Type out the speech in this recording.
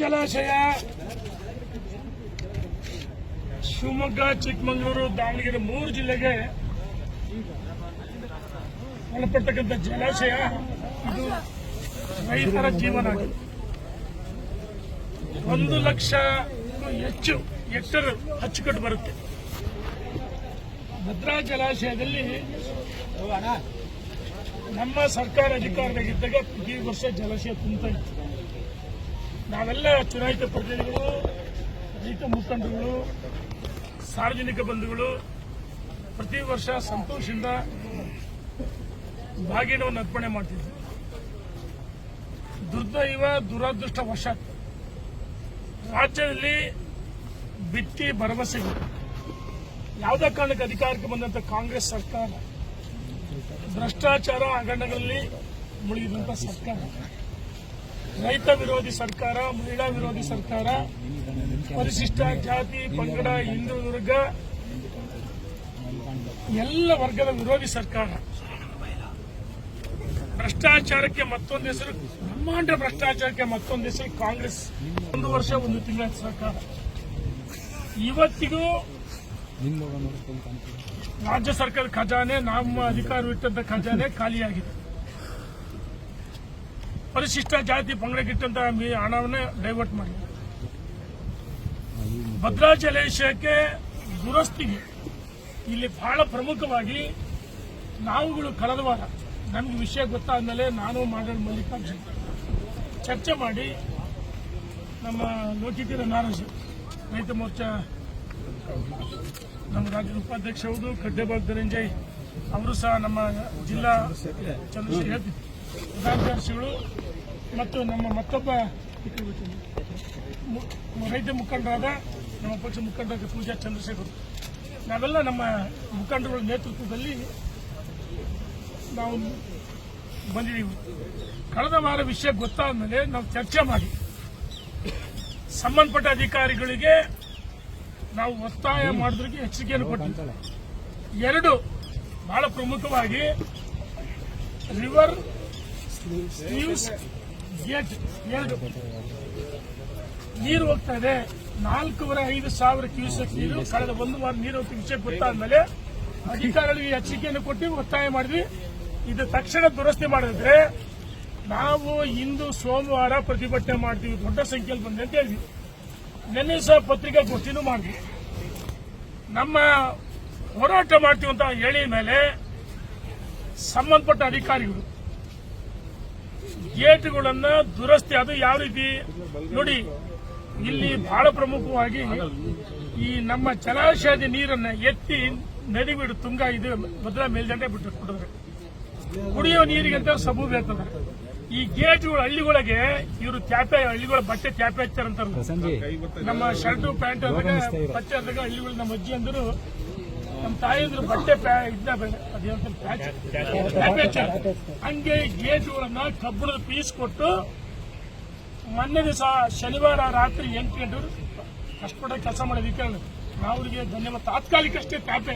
ಜಲಾಶಯ, ಶಿವಮೊಗ್ಗ, ಚಿಕ್ಕಮಗಳೂರು, ದಾವಣಗೆರೆ ಮೂರು ಜಿಲ್ಲೆಗೆ ಒಳಪಟ್ಟಕ್ಕಂಥ ಜಲಾಶಯ. ಇದು ರೈತರ ಜೀವನ ಒಂದು ಲಕ್ಷ ಹೆಚ್ಚು ಹೆಕ್ಟರ್ ಅಚ್ಚುಕಟ್ಟು ಬರುತ್ತೆ. ಭದ್ರಾ ಜಲಾಶಯದಲ್ಲಿ ನಮ್ಮ ಸರ್ಕಾರ ಅಧಿಕಾರದಾಗಿದ್ದಾಗ ಪ್ರತಿ ವರ್ಷ ಜಲಾಶಯ ಇತ್ತು. ನಾವೆಲ್ಲ ಚುನಾಯಿತ ಪ್ರತಿನಿಧಿಗಳು ರೈತ ಮುಖಂಡರುಗಳು, ಸಾರ್ವಜನಿಕ ಬಂಧುಗಳು, ಪ್ರತಿ ವರ್ಷ ಸಂತೋಷದಿಂದ ಬಾಗಿನವನ್ನು ಅರ್ಪಣೆ ಮಾಡ್ತಿದ್ವಿ. ದುರ್ದೈವ, ದುರಾದೃಷ್ಟ ವರ್ಷ. ರಾಜ್ಯದಲ್ಲಿ ಬಿತ್ತಿ ಭರವಸೆ ಯಾವುದೇ ಕಾರಣಕ್ಕೆ ಅಧಿಕಾರಕ್ಕೆ ಬಂದಂತ ಕಾಂಗ್ರೆಸ್ ಸರ್ಕಾರ, ಭ್ರಷ್ಟಾಚಾರ ಹಗರಣಗಳಲ್ಲಿ ಮುಳುಗಿದಂತ ಸರ್ಕಾರ. ರೈತ ವಿರೋಧಿ ಸರ್ಕಾರ, ಮಹಿಳಾ ವಿರೋಧಿ ಸರ್ಕಾರ, ಪರಿಶಿಷ್ಟ ಜಾತಿ, ಪಂಗಡ, ಹಿಂದೂ ದುರ್ಗ ಎಲ್ಲ ವರ್ಗದ ವಿರೋಧಿ ಸರ್ಕಾರ. ಭ್ರಷ್ಟಾಚಾರಕ್ಕೆ ಮತ್ತೊಂದು ಹೆಸರು, ಬ್ರಹ್ಮಾಂಡ ಭ್ರಷ್ಟಾಚಾರಕ್ಕೆ ಮತ್ತೊಂದು ಹೆಸರು ಕಾಂಗ್ರೆಸ್. ಒಂದು ವರ್ಷ, ಒಂದು ತಿಂಗಳ ಸರ್ಕಾರ. ಇವತ್ತಿಗೂ ರಾಜ್ಯ ಸರ್ಕಾರದ ಖಜಾನೆ, ನಮ್ಮ ಅಧಿಕಾರವಿಟ್ಟಂತ ಖಜಾನೆ ಖಾಲಿಯಾಗಿದೆ. ಪರಿಶಿಷ್ಟ ಜಾತಿ ಪಂಗಡಕ್ಕಿಟ್ಟಂತ ಹಣವನ್ನೇ ಡೈವರ್ಟ್ ಮಾಡಿ. ಭದ್ರಾ ಜಲಾಶಯಕ್ಕೆ ದುರಸ್ತಿಗೆ ಇಲ್ಲಿ ಬಹಳ ಪ್ರಮುಖವಾಗಿ ನಾವುಗಳು ಕಳೆದ ವಾರ ನಮ್ಗೆ ವಿಷಯ ಗೊತ್ತಾದ್ಮೇಲೆ ನಾನು ಮಾಡಲ್ ಮಲ್ಲಿಕಾರ್ಜುನ್ ಚರ್ಚೆ ಮಾಡಿ ನಮ್ಮ ಲೋಕಿಕರ ನಾರಾಜ್, ರೈತ ಮೋರ್ಚಾ ನಮ್ಮ ರಾಜ್ಯದ ಉಪಾಧ್ಯಕ್ಷ ಹೌದು ಕಡ್ಡೆಬಾಗ್ ಧನಂಜಯ್ ಅವರು ಸಹ ನಮ್ಮ ಜಿಲ್ಲಾ ಚಂದ್ರಶೇಖರ್ ಪ್ರಧಾನ ಮತ್ತು ನಮ್ಮ ಮತ್ತೊಬ್ಬ ರೈತ ಮುಖಂಡರಾದ ನಮ್ಮ ಪಕ್ಷ ಮುಖಂಡರಾದ ಪೂಜಾ ಚಂದ್ರಶೇಖರ್ ನಾವೆಲ್ಲ ನಮ್ಮ ಮುಖಂಡರುಗಳ ನೇತೃತ್ವದಲ್ಲಿ ನಾವು ಬಂದಿದ್ದೀವಿ. ಕಳೆದ ವಾರ ವಿಷಯ ಗೊತ್ತಾದ ಮೇಲೆ ನಾವು ಚರ್ಚೆ ಮಾಡಿ. ಸಂಬಂಧಪಟ್ಟ ಅಧಿಕಾರಿಗಳಿಗೆ ನಾವು ಒತ್ತಾಯ ಮಾಡಿದ್ರಿಗೆ ಎಚ್ಚರಿಕೆಯನ್ನು ಕೊಟ್ಟಿದ್ದೇವೆ ಎರಡು, ಬಹಳ ಪ್ರಮುಖವಾಗಿ, ರಿವರ್ ಸ್ಲೀವ್ಸ್ ನೀರು ಹೋಗ್ತಾ ಇದೆ. ನಾಲ್ಕೂವರೆ ಐದು ಸಾವಿರ ಕ್ಯೂಸೆಕ್ ನೀರು, ಕಳೆದ ಒಂದು ವಾರ ನೀರು ವಿಷಯ ಗೊತ್ತಾದ್ಮೇಲೆ ಅಧಿಕಾರಿಗಳಿಗೆ ಎಚ್ಚರಿಕೆಯನ್ನು ಕೊಟ್ಟು ಒತ್ತಾಯ ಮಾಡಿದ್ವಿ. ಇದು ತಕ್ಷಣ ದುರಸ್ತಿ ಮಾಡಿದ್ರೆ ನಾವು ಇಂದು ಸೋಮವಾರ ಪ್ರತಿಭಟನೆ ಮಾಡ್ತೀವಿ. ದೊಡ್ಡ ಸಂಖ್ಯೆಯಲ್ಲಿ ಬಂದೆ ಅಂತ ಹೇಳಿದ್ವಿ. ನಿನ್ನೆ ಸಹ ಪತ್ರಿಕಾಗೋಷ್ಠಿನೂ ಮಾಡಿದ್ವಿ. ನಮ್ಮ ಹೋರಾಟ ಮಾಡ್ತೀವಿ ಅಂತ ಹೇಳಿದ ಮೇಲೆ ಸಂಬಂಧಪಟ್ಟ ಅಧಿಕಾರಿಗಳು ಗೇಟ್ಗಳನ್ನ ದುರಸ್ತಿ ಅದು ಯಾವ ರೀತಿ? ನೋಡಿ ಇಲ್ಲಿ ಬಹಳ ಪ್ರಮುಖವಾಗಿ ಈ ನಮ್ಮ ಜಲಾಶಯದ ನೀರನ್ನ ಎತ್ತಿ ನದಿ ಬಿಡು ತುಂಗ ಇದು ಮೊದಲ ಮೇಲ್ದಂಡೆ ಬಿಟ್ಟು ಕೊಡಿದ್ರೆ ಕುಡಿಯೋ ನೀರಿಗೆ ಅಂತ ಸಬು ಬೇಕಂದ್ರೆ ಈ ಗೇಟ್ಗಳು ಹಳ್ಳಿಗಳಿಗೆ ಇವರು ತ್ಯಾಪೆ ಹಳ್ಳಿಗಳ ಬಟ್ಟೆ ತ್ಯಾಪೆ ಹಚ್ಚಾರಂತ ನಮ್ಮ ಶರ್ಟು ಪ್ಯಾಂಟ್ ಅದಕ್ಕೆ ಬಟ್ಟೆ ಅಂದಾಗ ಹಳ್ಳಿಗಳು ನಮ್ಮ ಅಜ್ಜಿ ಅಂದರು ನಮ್ಮ ತಾಯಿದ್ರು ಬಟ್ಟೆ ಇದನ್ನ. ಹಂಗೆ ಗೇಟ್ಗಳನ್ನ ಕಬ್ಬಿಣದ ಪೀಸ್ ಕೊಟ್ಟು ಮೊನ್ನೆ ದಿವಸ ಶನಿವಾರ ರಾತ್ರಿ ಎಂಟು ಗಂಟೆ ಕಷ್ಟಪಟ್ಟ ಕೆಲಸ ಮಾಡೋದಕ್ಕೆ ನಾವು ಅವರಿಗೆ ಧನ್ಯವಾದ. ತಾತ್ಕಾಲಿಕಷ್ಟೇ ತ್ಯಾಪೆ